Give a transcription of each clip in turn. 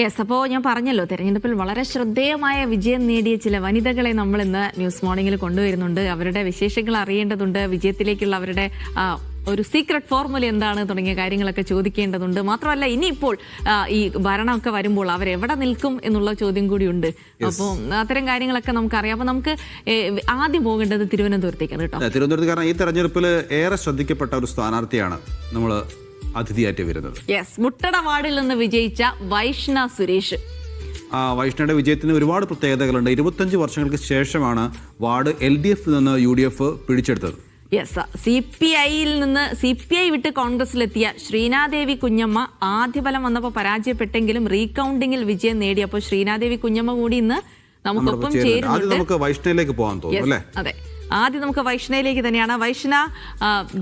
Yes അപ്പോൾ ഞാൻ പറഞ്ഞല്ലോ തെരഞ്ഞെടുപ്പിൽ വളരെ ശ്രദ്ധേയമായ വിജയം നേടിയ ചില വനിതകളെ നമ്മൾ ഇന്ന് ന്യൂസ് മോർണിംഗിൽ കൊണ്ടുവരുന്നുണ്ട്. അവരുടെ വിശേഷങ്ങൾ അറിയേണ്ടതുണ്ട്. വിജയത്തിലേക്കുള്ള അവരുടെ ഒരു സീക്രട്ട് ഫോർമുല എന്താണ് തുടങ്ങിയ കാര്യങ്ങളൊക്കെ ചോദിക്കേണ്ടതുണ്ട്. മാത്രമല്ല ഇനിയിപ്പോൾ ഈ ഭരണമൊക്കെ വരുമ്പോൾ അവർ എവിടെ നിൽക്കും എന്നുള്ള ചോദ്യം കൂടിയുണ്ട് അപ്പോൾ അത്തരം കാര്യങ്ങളൊക്കെ നമുക്കറിയാം. അപ്പോൾ നമുക്ക് ആദ്യം പോകേണ്ടത് തിരുവനന്തപുരത്തേക്കാണ് കേട്ടോ. തിരുവനന്തപുരത്ത് കാരണം ഈ തെരഞ്ഞെടുപ്പിൽ ഏറെ ശ്രദ്ധിക്കപ്പെട്ട ഒരു സ്ഥാനാർത്ഥിയാണ് നമ്മൾ അതിഥിയായിട്ട് വരുന്നത്. യെസ് മുട്ടട വാർഡിൽ നിന്ന് വിജയിച്ച വൈഷ്ണ സുരേഷ്. ആ വൈഷ്ണയുടെ വിജയത്തിന് ഒരുപാട് പ്രത്യേകതകളുണ്ട്. ഇരുപത്തഞ്ച് വർഷങ്ങൾക്ക് ശേഷമാണ് വാർഡ് എൽ ഡി എഫിൽ നിന്ന് യു ഡി എഫ് പിടിച്ചെടുത്തത്. യെസ് സി പി ഐയിൽ നിന്ന് സി പി ഐ വിട്ട് കോൺഗ്രസിലെത്തിയ ശ്രീനാദേവി കുഞ്ഞമ്മ ആദ്യ ഫലം വന്നപ്പോൾ പരാജയപ്പെട്ടെങ്കിലും റീകൗണ്ടിങ്ങിൽ വിജയം നേടി അപ്പോൾ ശ്രീനാദേവി കുഞ്ഞമ്മ കൂടി ഇന്ന് നമുക്കൊപ്പം ചേരുന്നുണ്ട്. നമുക്ക് വൈഷ്ണയിലേക്ക് പോകാൻ തോന്നുന്നു അല്ലേ? അതെ. ആദ്യം നമുക്ക് വൈഷ്ണയിലേക്ക് തന്നെയാണ്. വൈഷ്ണ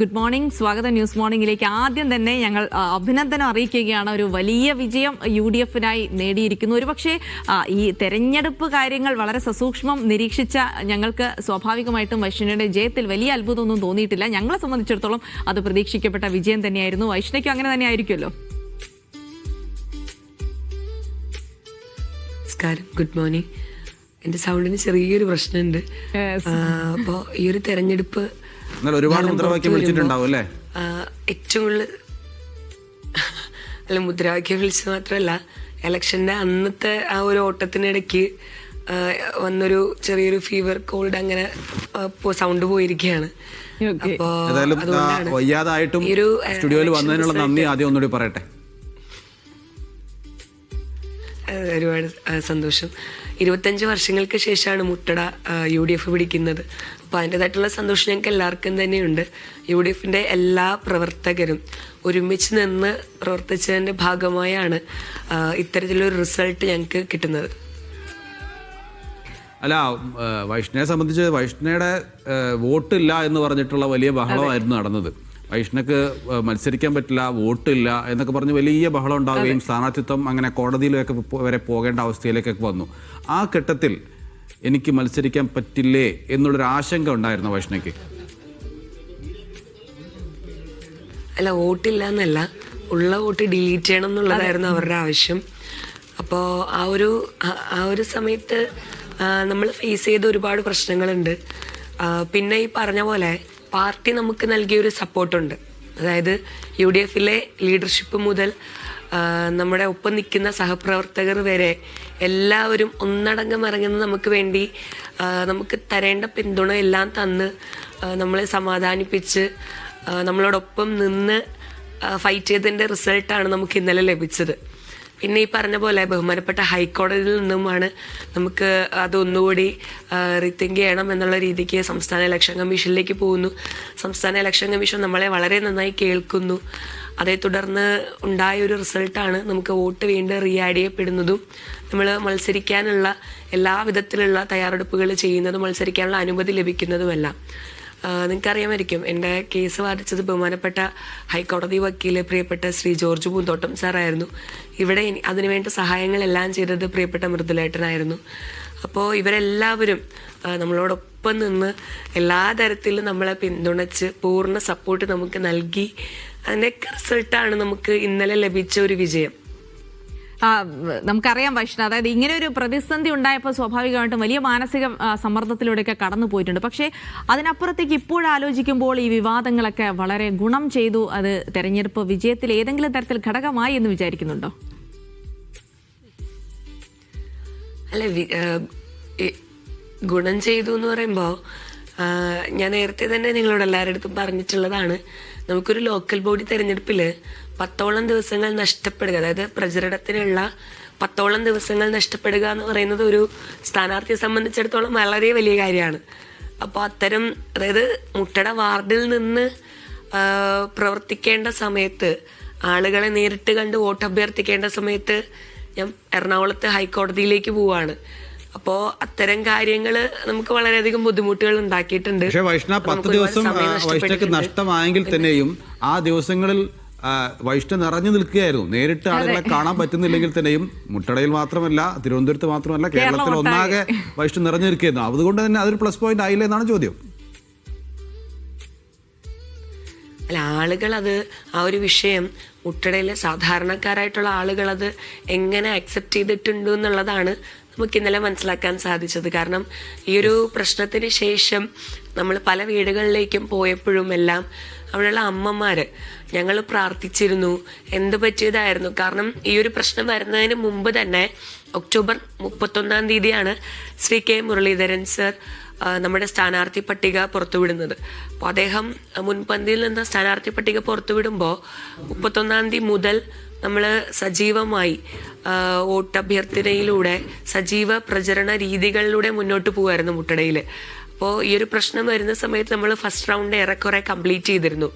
ഗുഡ് മോർണിംഗ് സ്വാഗതം ന്യൂസ് മോർണിംഗിലേക്ക്. ആദ്യം തന്നെ ഞങ്ങൾ അഭിനന്ദനം അറിയിക്കുകയാണ്. ഒരു വലിയ വിജയം യു ഡി എഫിനായി നേടിയിരിക്കുന്നു. ഒരുപക്ഷെ ഈ തെരഞ്ഞെടുപ്പ് കാര്യങ്ങൾ വളരെ സസൂക്ഷ്മം നിരീക്ഷിച്ച ഞങ്ങൾക്ക് സ്വാഭാവികമായിട്ടും വൈഷ്ണയുടെ ജയത്തിൽ വലിയ അത്ഭുതമൊന്നും തോന്നിയിട്ടില്ല. ഞങ്ങളെ സംബന്ധിച്ചിടത്തോളം അത് പ്രതീക്ഷിക്കപ്പെട്ട വിജയം തന്നെയായിരുന്നു. വൈഷ്ണയ്ക്കും അങ്ങനെ തന്നെ ആയിരിക്കുമല്ലോ ഗുഡ് മോർണിംഗ് എന്റെ സൗണ്ടിന് ചെറിയൊരു പ്രശ്നമുണ്ട് അപ്പോ ഈ ഒരു തെരഞ്ഞെടുപ്പ് എന്നാൽ ഒരുപാട് മുദ്രാവാക്യം വിളിച്ചിട്ടുണ്ടാവും അല്ലേ? ഏറ്റവും കൂടുതൽ അല്ല മുദ്രാവാക്യം വിളിച്ചത് മാത്രമല്ല ഇലക്ഷന്റെ അന്നത്തെ ആ ഒരു ഓട്ടത്തിനിടയ്ക്ക് വന്നൊരു ചെറിയൊരു ഫീവർ കോൾഡ് അങ്ങനെ സൗണ്ട് പോയിരിക്കുകയാണ് വയ്യാതായിട്ടും ഈ ഒരു, സ്റ്റുഡിയോയിൽ വന്നതിനുള്ള നന്ദി ആദ്യം ഒന്നുകൂടി പറയട്ടെ. ഒരുപാട് സന്തോഷം. ഇരുപത്തഞ്ച് വർഷങ്ങൾക്ക് ശേഷമാണ് മുട്ടട യു ഡി എഫ് പിടിക്കുന്നത്. അപ്പോൾ അതിന്റെതായിട്ടുള്ള സന്തോഷം ഞങ്ങൾക്ക് എല്ലാവർക്കും തന്നെയുണ്ട്. യു ഡി എഫിന്റെ എല്ലാ പ്രവർത്തകരും ഒരുമിച്ച് നിന്ന് പ്രവർത്തിച്ചതിന്റെ ഭാഗമായാണ് ഇത്തരത്തിലൊരു റിസൾട്ട് ഞങ്ങൾക്ക് കിട്ടുന്നത്. അല്ല വൈഷ്ണയെ സംബന്ധിച്ച് വൈഷ്ണയുടെ വോട്ടില്ല എന്ന് പറഞ്ഞിട്ടുള്ള വലിയ ബഹളമായിരുന്നു നടന്നത്. വൈഷ്ണക്ക് മത്സരിക്കാൻ പറ്റില്ല വോട്ടില്ല എന്നൊക്കെ പറഞ്ഞ് വലിയ ബഹളം ഉണ്ടാവുകയും സ്ഥാനാർത്ഥിത്വം അങ്ങനെ കോടതിയിലൊക്കെ വരെ പോകേണ്ട അവസ്ഥയിലേക്കൊക്കെ വന്നു. ആ ഘട്ടത്തിൽ എനിക്ക് മത്സരിക്കാൻ പറ്റില്ലേ എന്നുള്ളൊരു ആശങ്ക ഉണ്ടായിരുന്നു വൈഷ്ണയ്ക്ക്? അല്ല വോട്ടില്ല എന്നല്ല ഉള്ള വോട്ട് ഡിലീറ്റ് ചെയ്യണം എന്നുള്ളതായിരുന്നു അവരുടെ ആവശ്യം. അപ്പോൾ ആ ഒരു ആ- ഒരു സമയത്ത് നമ്മൾ ഫേസ് ചെയ്ത ഒരുപാട് പ്രശ്നങ്ങളുണ്ട്. പിന്നെ ഈ പറഞ്ഞ പോലെ പാർട്ടി നമുക്ക് നൽകിയൊരു സപ്പോർട്ടുണ്ട്. അതായത് യു ഡി എഫിലെ ലീഡർഷിപ്പ് മുതൽ നമ്മുടെ ഒപ്പം നിൽക്കുന്ന സഹപ്രവർത്തകർ വരെ എല്ലാവരും ഒന്നടങ്കം ഇറങ്ങുന്ന നമുക്ക് വേണ്ടി നമുക്ക് തരേണ്ട പിന്തുണ എല്ലാം തന്ന് നമ്മളെ സമാധാനിപ്പിച്ച് നമ്മളോടൊപ്പം നിന്ന് ഫൈറ്റ് ചെയ്തതിന്റെ റിസൾട്ടാണ് നമുക്ക് ഇന്നലെ ലഭിച്ചത്. പിന്നെ ഈ പറഞ്ഞ പോലെ ബഹുമാനപ്പെട്ട ഹൈക്കോടതിയിൽ നിന്നുമാണ് നമുക്ക് അതൊന്നുകൂടി റീതിങ്ക് ചെയ്യണം എന്നുള്ള രീതിക്ക് സംസ്ഥാന ഇലക്ഷൻ കമ്മീഷനിലേക്ക് പോകുന്നു. സംസ്ഥാന ഇലക്ഷൻ കമ്മീഷൻ നമ്മളെ വളരെ നന്നായി കേൾക്കുന്നു. അതേ തുടർന്ന് ഉണ്ടായ ഒരു റിസൾട്ടാണ് നമുക്ക് വോട്ട് വീണ്ടും റീആഡ് ചെയ്യപ്പെടുന്നതും. നമ്മൾ മത്സരിക്കാനുള്ള എല്ലാ വിധത്തിലുള്ള തയ്യാറെടുപ്പുകൾ ചെയ്യുന്നതും മത്സരിക്കാനുള്ള അനുമതി ലഭിക്കുന്നതുമെല്ലാം. നിങ്ങൾക്ക് അറിയാമായിരിക്കും എന്റെ കേസ് വാദിച്ചത് ബഹുമാനപ്പെട്ട ഹൈക്കോടതി വക്കീൽ പ്രിയപ്പെട്ട ശ്രീ ജോർജ് പൂന്തോട്ടം സാറായിരുന്നു. ഇവിടെ അതിനുവേണ്ട സഹായങ്ങളെല്ലാം ചെയ്തത് പ്രിയപ്പെട്ട മൃദുലേട്ടനായിരുന്നു. അപ്പോൾ ഇവരെല്ലാവരും നമ്മളോടൊപ്പം നിന്ന് എല്ലാ തരത്തിലും നമ്മളെ പിന്തുണച്ച് പൂർണ സപ്പോർട്ട് നമുക്ക് നൽകി അതിന്റെയൊക്കെ റിസൾട്ടാണ് നമുക്ക് ഇന്നലെ ലഭിച്ച ഒരു വിജയം. നമുക്കറിയാം വൈഷ്ണ അതായത് ഇങ്ങനെ ഒരു പ്രതിസന്ധി ഉണ്ടായപ്പോൾ സ്വാഭാവികമായിട്ടും വലിയ മാനസിക സമ്മർദ്ദത്തിലൂടെയൊക്കെ കടന്നു പോയിട്ടുണ്ട്. പക്ഷേ അതിനപ്പുറത്തേക്ക് ഇപ്പോഴാലോചിക്കുമ്പോൾ ഈ വിവാദങ്ങളൊക്കെ വളരെ ഗുണം ചെയ്തു. അത് തെരഞ്ഞെടുപ്പ് വിജയത്തിൽ ഏതെങ്കിലും തരത്തിൽ ഘടകമായി എന്ന് വിചാരിക്കുന്നുണ്ടോ? അല്ല ഗുണം ചെയ്തു എന്ന് പറയുമ്പോൾ ഞാൻ നേരത്തെ തന്നെ നിങ്ങളോട് എല്ലാവരുടെ പറഞ്ഞിട്ടുള്ളതാണ്. നമുക്കൊരു ലോക്കൽ ബോഡി തെരഞ്ഞെടുപ്പിൽ പത്തോളം ദിവസങ്ങൾ നഷ്ടപ്പെടുക. അതായത് പ്രചരണത്തിനുള്ള പത്തോളം ദിവസങ്ങൾ നഷ്ടപ്പെടുക എന്ന് പറയുന്നത് ഒരു സ്ഥാനാർത്ഥിയെ സംബന്ധിച്ചിടത്തോളം വളരെ വലിയ കാര്യമാണ്. അപ്പോൾ അത്തരം അതായത് മുട്ടട വാർഡിൽ നിന്ന് പ്രവർത്തിക്കേണ്ട സമയത്ത് ആളുകളെ നേരിട്ട് കണ്ട് വോട്ട് അഭ്യർത്ഥിക്കേണ്ട സമയത്ത് ഞാൻ എറണാകുളത്ത് ഹൈക്കോടതിയിലേക്ക് പോവാണ്. അപ്പോൾ അത്തരം കാര്യങ്ങൾ നമുക്ക് വളരെയധികം ബുദ്ധിമുട്ടുകൾ ഉണ്ടാക്കിയിട്ടുണ്ട്. പക്ഷേ വൈഷ്ണ പത്ത് ദിവസം വൈഷ്ണക്ക് നഷ്ടമായെങ്കിൽ തന്നെയും ആ ദിവസങ്ങളിൽ വൈഷ്ണ നിറഞ്ഞു നിൽക്കുകയായിരുന്നു. നേരിട്ട് ആളുകളെ കാണാൻ പറ്റുന്നില്ലെങ്കിൽ തന്നെയും മുട്ടടയിൽ മാത്രമല്ല തിരുവനന്തപുരത്ത് മാത്രമല്ല കേരളത്തിൽ ഒന്നാകെ വൈഷ്ണ നിറഞ്ഞു നിൽക്കുകയായിരുന്നു. അതുകൊണ്ട് തന്നെ അതൊരു പ്ലസ് പോയിന്റ് ആയില്ലേ എന്നാണ് ചോദ്യം. അല്ല ആളുകൾ അത് ആ ഒരു വിഷയം മുട്ടടയിലെ സാധാരണക്കാരായിട്ടുള്ള ആളുകൾ അത് എങ്ങനെ അക്സെപ്റ്റ് ചെയ്തിട്ടുണ്ട് എന്നുള്ളതാണ് നമുക്ക് ഇന്നലെ മനസ്സിലാക്കാൻ സാധിച്ചത്. കാരണം ഈ ഒരു പ്രശ്നത്തിന് ശേഷം നമ്മൾ പല വീടുകളിലേക്കും പോയപ്പോഴും എല്ലാം അവിടെയുള്ള അമ്മമാര് ഞങ്ങൾ പ്രാർത്ഥിച്ചിരുന്നു. എന്ത് പറ്റിയതായിരുന്നു? കാരണം ഈ ഒരു പ്രശ്നം വരുന്നതിന് മുമ്പ് തന്നെ ഒക്ടോബർ മുപ്പത്തൊന്നാം തീയതിയാണ് ശ്രീ കെ മുരളീധരൻ സർ നമ്മുടെ സ്ഥാനാർത്ഥി പട്ടിക പുറത്തുവിടുന്നത്. അപ്പോൾ അദ്ദേഹം മുൻപന്തിയിൽ നിന്ന് സ്ഥാനാർത്ഥി പട്ടിക പുറത്തുവിടുമ്പോൾ മുപ്പത്തൊന്നാം തീയതി മുതൽ നമ്മൾ സജീവമായി വോട്ടഭ്യർത്ഥനയിലൂടെ വോട്ട് സജീവ പ്രചരണ രീതികളിലൂടെ മുന്നോട്ട് പോകുമായിരുന്നു മുട്ടടയിൽ അപ്പോൾ ഈ ഒരു പ്രശ്നം വരുന്ന സമയത്ത് നമ്മൾ ഫസ്റ്റ് റൗണ്ട് ഏറെക്കുറെ കംപ്ലീറ്റ് ചെയ്തിരുന്നു.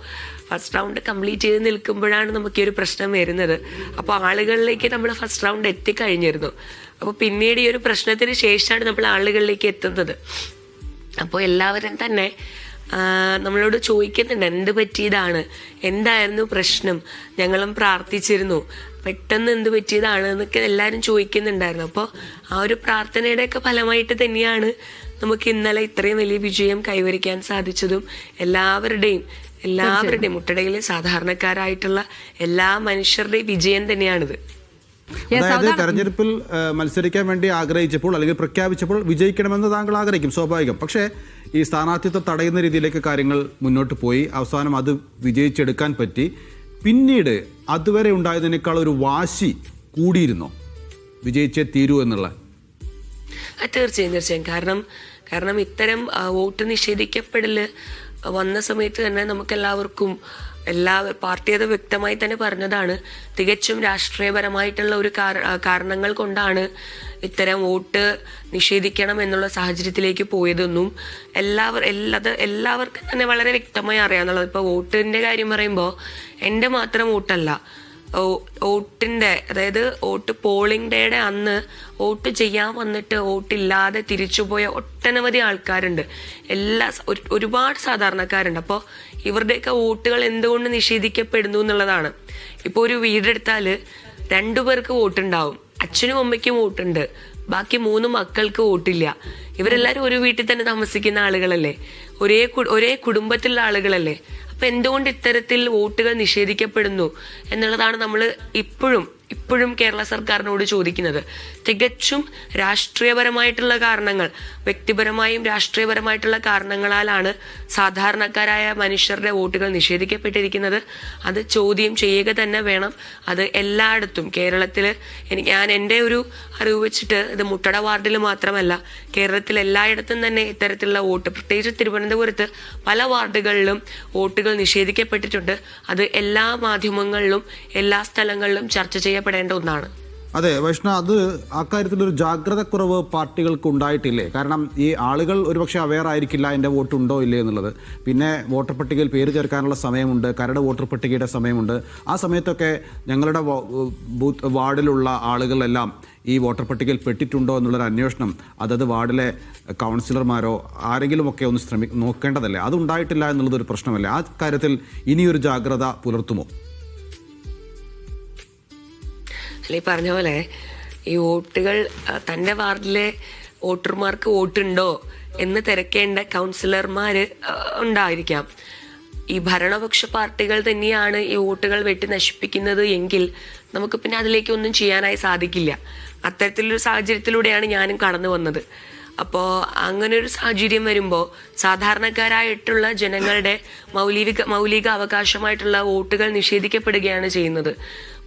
ഫസ്റ്റ് റൗണ്ട് കംപ്ലീറ്റ് ചെയ്ത് നിൽക്കുമ്പോഴാണ് നമുക്ക് ഈ ഒരു പ്രശ്നം വരുന്നത്. അപ്പോൾ ആളുകളിലേക്ക് നമ്മൾ ഫസ്റ്റ് റൗണ്ട് എത്തിക്കഴിഞ്ഞിരുന്നു. അപ്പോൾ പിന്നീട് ഈ ഒരു പ്രശ്നത്തിന് ശേഷമാണ് നമ്മൾ ആളുകളിലേക്ക് എത്തുന്നത്. അപ്പോൾ എല്ലാവരും തന്നെ നമ്മളോട് ചോദിക്കുന്നുണ്ട് എന്ത് പറ്റിയതാണ്? എന്തായിരുന്നു പ്രശ്നം? ഞങ്ങളും പ്രാർത്ഥിച്ചിരുന്നു. പെട്ടെന്ന് എന്ത് പറ്റിയതാണ്? എന്നൊക്കെ എല്ലാവരും ചോദിക്കുന്നുണ്ടായിരുന്നു. അപ്പോൾ ആ ഒരു പ്രാർത്ഥനയുടെയൊക്കെ ഫലമായിട്ട് തന്നെയാണ് നമുക്ക് ഇന്നലെ ഇത്രയും വലിയ വിജയം കൈവരിക്കാൻ സാധിച്ചതും എല്ലാവരുടെയും എല്ലാവരുടെയും മുട്ടടയിലെ സാധാരണക്കാരായിട്ടുള്ള എല്ലാ മനുഷ്യരുടെയും വിജയം തന്നെയാണിത്. അതായത്. തെരഞ്ഞെടുപ്പിൽ മത്സരിക്കാൻ വേണ്ടി ആഗ്രഹിച്ചപ്പോൾ അല്ലെങ്കിൽ പ്രഖ്യാപിച്ചപ്പോൾ വിജയിക്കണമെന്ന് താങ്കൾ ആഗ്രഹിക്കും സ്വാഭാവികം. പക്ഷേ ഈ സ്ഥാനാർത്ഥിത്വം തടയുന്ന രീതിയിലേക്ക് കാര്യങ്ങൾ മുന്നോട്ട് പോയി. അവസാനം അത് വിജയിച്ചെടുക്കാൻ പറ്റി. പിന്നീട് അതുവരെ ഉണ്ടായതിനേക്കാൾ ഒരു വാശി കൂടിയിരുന്നോ. വിജയിച്ചേ തീരൂ എന്നുള്ള. തീർച്ചയായും തീർച്ചയായും. കാരണം കാരണം ഇത്തരം വോട്ട് നിഷേധിക്കപ്പെടൽ വന്ന സമയത്ത് തന്നെ നമുക്ക് എല്ലാവർക്കും എല്ലാ പാർട്ടി അത് വ്യക്തമായി തന്നെ പറഞ്ഞതാണ്. തികച്ചും രാഷ്ട്രീയപരമായിട്ടുള്ള ഒരു കാരണങ്ങൾ കൊണ്ടാണ് ഇത്തരം വോട്ട് നിഷേധിക്കണം എന്നുള്ള സാഹചര്യത്തിലേക്ക് പോയതെന്നും എല്ലാവർ എല്ലാത് എല്ലാവർക്കും തന്നെ വളരെ വ്യക്തമായി അറിയാന്നുള്ളത് ഇപ്പോൾ വോട്ടിന്റെ കാര്യം പറയുമ്പോൾ എന്റെ മാത്രം വോട്ടല്ല വോട്ടിന്റെ അതായത് വോട്ട് പോളിംഗ് ഡേയുടെ അന്ന് വോട്ട് ചെയ്യാൻ വന്നിട്ട് വോട്ടില്ലാതെ തിരിച്ചുപോയ ഒട്ടനവധി ആൾക്കാരുണ്ട്. എല്ലാ ഒരുപാട് സാധാരണക്കാരുണ്ട്. അപ്പോൾ ഇവരുടെയൊക്കെ വോട്ടുകൾ എന്തുകൊണ്ട് നിഷേധിക്കപ്പെടുന്നു എന്നുള്ളതാണ്. ഇപ്പോൾ ഒരു വീടെടുത്താൽ രണ്ടു പേർക്ക് വോട്ടുണ്ടാവും. അച്ഛനും അമ്മയ്ക്കും വോട്ടുണ്ട്. ബാക്കി മൂന്ന് മക്കൾക്ക് വോട്ടില്ല. ഇവരെല്ലാരും ഒരു വീട്ടിൽ തന്നെ താമസിക്കുന്ന ആളുകളല്ലേ? ഒരേ ഒരേ കുടുംബത്തിലുള്ള ആളുകളല്ലേ? അപ്പൊ എന്തുകൊണ്ട് ഇത്തരത്തിൽ വോട്ടുകൾ നിഷേധിക്കപ്പെടുന്നു? എന്നുള്ളതാണ് നമ്മൾ ഇപ്പോഴും ഇപ്പോഴും കേരള സർക്കാരിനോട് ചോദിക്കുന്നത്. തികച്ചും രാഷ്ട്രീയപരമായിട്ടുള്ള കാരണങ്ങൾ വ്യക്തിപരമായും രാഷ്ട്രീയപരമായിട്ടുള്ള കാരണങ്ങളാലാണ് സാധാരണക്കാരായ മനുഷ്യരുടെ വോട്ടുകൾ നിഷേധിക്കപ്പെട്ടിരിക്കുന്നത്. അത് ചോദ്യം ചെയ്യുക തന്നെ വേണം. അത് എല്ലായിടത്തും കേരളത്തിൽ എനിക്ക് ഞാൻ എന്റെ ഒരു അറിവ് വെച്ചിട്ട് ഇത് മുട്ടട വാർഡിൽ മാത്രമല്ല കേരളത്തിൽ എല്ലായിടത്തും തന്നെ ഇത്തരത്തിലുള്ള വോട്ട് പ്രത്യേകിച്ച് തിരുവനന്തപുരത്ത് പല വാർഡുകളിലും വോട്ടുകൾ നിഷേധിക്കപ്പെട്ടിട്ടുണ്ട്. അത് എല്ലാ മാധ്യമങ്ങളിലും എല്ലാ സ്ഥലങ്ങളിലും ചർച്ച ചെയ്യപ്പെടേണ്ട ഒന്നാണ്. അതെ വൈഷ്ണ അത് അക്കാര്യത്തിൽ ഒരു ജാഗ്രത കുറവ് പാർട്ടികൾക്ക് ഉണ്ടായിട്ടില്ലേ കാരണം ഈ ആളുകൾ ഒരുപക്ഷെ അവെയർ ആയിരിക്കില്ല എന്റെ വോട്ട് ഉണ്ടോ ഇല്ലേ എന്നുള്ളത്. പിന്നെ വോട്ടർ പട്ടികയിൽ പേര് ചേർക്കാനുള്ള സമയമുണ്ട് കരട് വോട്ടർ പട്ടികയുടെ സമയമുണ്ട്. ആ സമയത്തൊക്കെ ഞങ്ങളുടെ ബൂത്ത് വാർഡിലുള്ള ആളുകളെല്ലാം ഈ വോട്ടർ പട്ടികയിൽ പെട്ടിട്ടുണ്ടോ എന്നുള്ളൊരു അന്വേഷണം അതത് വാർഡിലെ കൗൺസിലർമാരോ ആരെങ്കിലുമൊക്കെ ഒന്ന് ശ്രമി നോക്കേണ്ടതല്ലേ? അതുണ്ടായിട്ടില്ല എന്നുള്ളതൊരു പ്രശ്നമല്ലേ? ആ കാര്യത്തിൽ ഇനിയൊരു ജാഗ്രത പുലർത്തുമോ? അല്ലെ പറഞ്ഞ പോലെ ഈ വോട്ടുകൾ തന്റെ വാർഡിലെ വോട്ടർമാർക്ക് വോട്ടുണ്ടോ എന്ന് തിരക്കേണ്ട കൗൺസിലർമാര് ഉണ്ടായിരിക്കാം. ഈ ഭരണപക്ഷ പാർട്ടികൾ തന്നെയാണ് ഈ വോട്ടുകൾ വെട്ടി നശിപ്പിക്കുന്നത് എങ്കിൽ നമുക്ക് പിന്നെ അതിലേക്ക് ഒന്നും ചെയ്യാനായി സാധിക്കില്ല. അത്തരത്തിലൊരു സാഹചര്യത്തിലൂടെയാണ് ഞാനും കടന്നു വന്നത്. അപ്പോൾ അങ്ങനെ ഒരു സാഹചര്യം വരുമ്പോൾ സാധാരണക്കാരായിട്ടുള്ള ജനങ്ങളുടെ മൗലിക മൗലിക അവകാശമായിട്ടുള്ള വോട്ടുകൾ നിഷേധിക്കപ്പെടുകയാണ് ചെയ്യുന്നത്.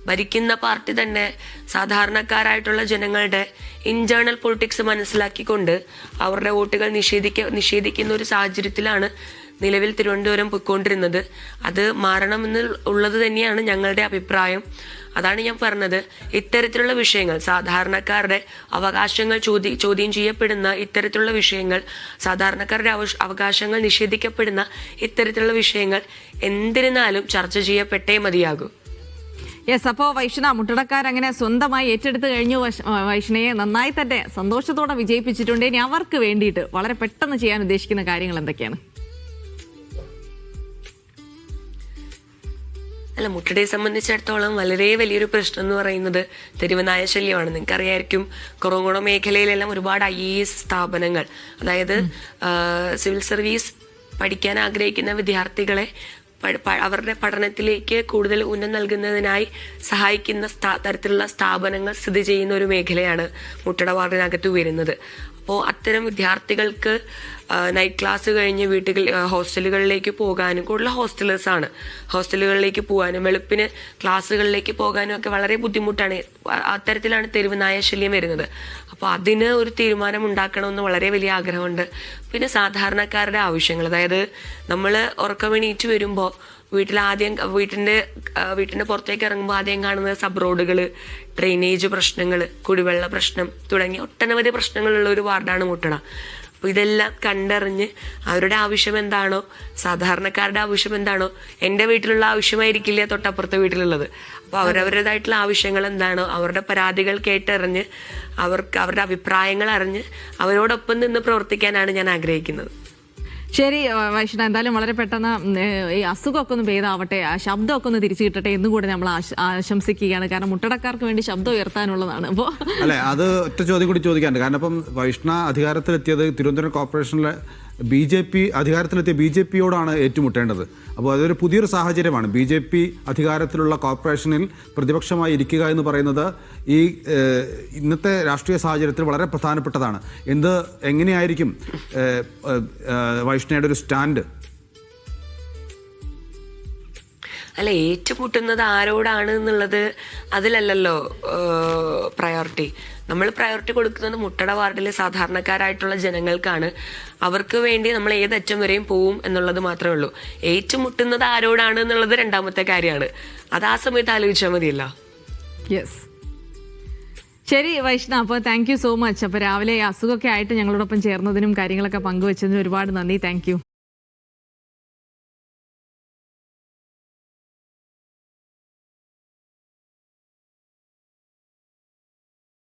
ഭരിക്കുന്ന പാർട്ടി തന്നെ സാധാരണക്കാരായിട്ടുള്ള ജനങ്ങളുടെ ഇന്റേണൽ പൊളിറ്റിക്സ് മനസ്സിലാക്കിക്കൊണ്ട് അവരുടെ വോട്ടുകൾ നിഷേധിക്ക നിഷേധിക്കുന്ന ഒരു സാഹചര്യത്തിലാണ് നിലവിൽ തിരുവനന്തപുരം പൊയ്ക്കൊണ്ടിരുന്നത്. അത് മാറണമെന്ന് ഉള്ളത് തന്നെയാണ് ഞങ്ങളുടെ അഭിപ്രായം. അതാണ് ഞാൻ പറഞ്ഞത്. ഇത്തരത്തിലുള്ള വിഷയങ്ങൾ സാധാരണക്കാരുടെ അവകാശങ്ങൾ ചോദ്യ ചോദ്യം ചെയ്യപ്പെടുന്ന ഇത്തരത്തിലുള്ള വിഷയങ്ങൾ സാധാരണക്കാരുടെ അവകാശങ്ങൾ നിഷേധിക്കപ്പെടുന്ന ഇത്തരത്തിലുള്ള വിഷയങ്ങൾ എന്തിരുന്നാലും ചർച്ച ചെയ്യപ്പെട്ടേ മതിയാകൂ. യെസ് അപ്പോ വൈഷ്ണ മുട്ടടക്കാർ അങ്ങനെ സ്വന്തമായി ഏറ്റെടുത്ത് കഴിഞ്ഞു വൈഷ്ണയെ നന്നായി തന്നെ സന്തോഷത്തോടെ വിജയിപ്പിച്ചിട്ടുണ്ട്. ഇനി അവർക്ക് വേണ്ടിയിട്ട് വളരെ പെട്ടെന്ന് ചെയ്യാൻ ഉദ്ദേശിക്കുന്ന കാര്യങ്ങൾ എന്തൊക്കെയാണ്? അല്ല മുട്ടടയെ സംബന്ധിച്ചിടത്തോളം വളരെ വലിയൊരു പ്രശ്നം എന്ന് പറയുന്നത് തെരുവനായ ശല്യമാണ്. നിങ്ങൾക്ക് അറിയായിരിക്കും കുറവങ്കുളം മേഖലയിലെല്ലാം ഒരുപാട് ഐ എ എസ് സ്ഥാപനങ്ങൾ. അതായത് സിവിൽ സർവീസ് പഠിക്കാൻ ആഗ്രഹിക്കുന്ന വിദ്യാർത്ഥികളെ അവരുടെ പഠനത്തിലേക്ക് കൂടുതൽ ഊന്നൽ നൽകുന്നതിനായി സഹായിക്കുന്ന തരത്തിലുള്ള സ്ഥാപനങ്ങൾ സ്ഥിതി ചെയ്യുന്ന ഒരു മേഖലയാണ് മുട്ടട വാർഡിനകത്ത് വരുന്നത്. അപ്പോൾ അത്തരം വിദ്യാർത്ഥികൾക്ക് നൈറ്റ് ക്ലാസ് കഴിഞ്ഞ് വീട്ടുകൾ ഹോസ്റ്റലുകളിലേക്ക് പോകാനും കൂടുതൽ ഹോസ്റ്റലേഴ്സാണ് ഹോസ്റ്റലുകളിലേക്ക് പോകാനും വെളുപ്പിന് ക്ലാസ്സുകളിലേക്ക് പോകാനും ഒക്കെ വളരെ ബുദ്ധിമുട്ടാണ്. അത്തരത്തിലാണ് തെരുവ് നായശല്യം വരുന്നത്. അപ്പോൾ അതിന് ഒരു തീരുമാനം ഉണ്ടാക്കണമെന്ന് വളരെ വലിയ ആഗ്രഹമുണ്ട്. പിന്നെ സാധാരണക്കാരുടെ ആവശ്യങ്ങൾ. അതായത് നമ്മൾ ഉറക്കമെണീറ്റ് വരുമ്പോൾ വീട്ടിൽ ആദ്യം വീട്ടിന്റെ ആ, വീട്ടിന്റെ പുറത്തേക്ക് ഇറങ്ങുമ്പോൾ ആദ്യം കാണുന്നത് സബ് റോഡുകൾ ഡ്രെയിനേജ് പ്രശ്നങ്ങൾ കുടിവെള്ള പ്രശ്നം തുടങ്ങിയ ഒട്ടനവധി പ്രശ്നങ്ങളുള്ള ഒരു വാർഡാണ് മുട്ടട. അപ്പോൾ ഇതെല്ലാം കണ്ടറിഞ്ഞ് അവരുടെ ആവശ്യം എന്താണോ സാധാരണക്കാരുടെ ആവശ്യം എന്താണോ എന്റെ വീട്ടിലുള്ള ആവശ്യമായിരിക്കില്ല തൊട്ടപ്പുറത്തെ വീട്ടിലുള്ളത്. അപ്പോൾ അവരവരുടേതായിട്ടുള്ള ആവശ്യങ്ങൾ എന്താണോ അവരുടെ പരാതികൾ കേട്ടറിഞ്ഞ് അവർക്ക് അവരുടെ അഭിപ്രായങ്ങൾ അറിഞ്ഞ് അവരോടൊപ്പം നിന്ന് പ്രവർത്തിക്കാനാണ് ഞാൻ ആഗ്രഹിക്കുന്നത്. ശരി വൈഷ്ണ എന്തായാലും വളരെ പെട്ടെന്ന് ഈ അസുഖമൊക്കെ ഒന്ന് ഭേദമാവട്ടെ ആ ശബ്ദമൊക്കെ ഒന്ന് തിരിച്ചു കിട്ടട്ടെ എന്നും കൂടെ നമ്മൾ ആശ- ആശംസിക്കുകയാണ്. കാരണം മുട്ടടക്കാർക്ക് വേണ്ടി ശബ്ദം ഉയർത്താനുള്ളതാണ്. അപ്പോൾ അല്ലെ അത് ഒറ്റ ചോദ്യം കൂടി ചോദിക്കാനുണ്ട്. കാരണം ഇപ്പം വൈഷ്ണ അധികാരത്തിലെത്തിയത് തിരുവനന്തപുരം കോർപ്പറേഷനിലെ ബി ജെ പി അധികാരത്തിലെത്തിയ ബി ജെ പിയോടാണ് ഏറ്റുമുട്ടേണ്ടത്. അപ്പോൾ അതൊരു പുതിയൊരു സാഹചര്യമാണ്. ബി ജെ പി അധികാരത്തിലുള്ള കോർപ്പറേഷനിൽ പ്രതിപക്ഷമായി ഇരിക്കുക എന്ന് പറയുന്നത് ഈ ഇന്നത്തെ രാഷ്ട്രീയ സാഹചര്യത്തിൽ വളരെ പ്രധാനപ്പെട്ടതാണ്. എന്ത് എങ്ങനെയായിരിക്കും വൈഷ്ണയുടെ ഒരു സ്റ്റാൻഡ് അല്ല ഏറ്റുമുട്ടുന്നത് ആരോടാണ് എന്നുള്ളത് അതിലല്ലല്ലോ പ്രയോറിറ്റി നമ്മൾ പ്രയോറിറ്റി കൊടുക്കുന്നത് മുട്ടട വാർഡിലെ സാധാരണക്കാരായിട്ടുള്ള ജനങ്ങൾക്കാണ്. അവർക്ക് വേണ്ടി നമ്മൾ ഏതറ്റം വരെയും പോവും എന്നുള്ളത് മാത്രമേ ഉള്ളൂ. ഏറ്റുമുട്ടുന്നത് ആരോടാണ് എന്നുള്ളത് രണ്ടാമത്തെ കാര്യമാണ്. അത് ആ സമയത്ത് ആലോചിച്ചാൽ മതിയല്ലോ. യെസ് ശരി വൈഷ്ണ അപ്പോൾ താങ്ക് യു സോ മച്ച് അപ്പോൾ രാവിലെ അസുഖമൊക്കെ ആയിട്ട് ഞങ്ങളോടൊപ്പം ചേർന്നതിനും കാര്യങ്ങളൊക്കെ പങ്കുവച്ചതിനും ഒരുപാട് നന്ദി. താങ്ക്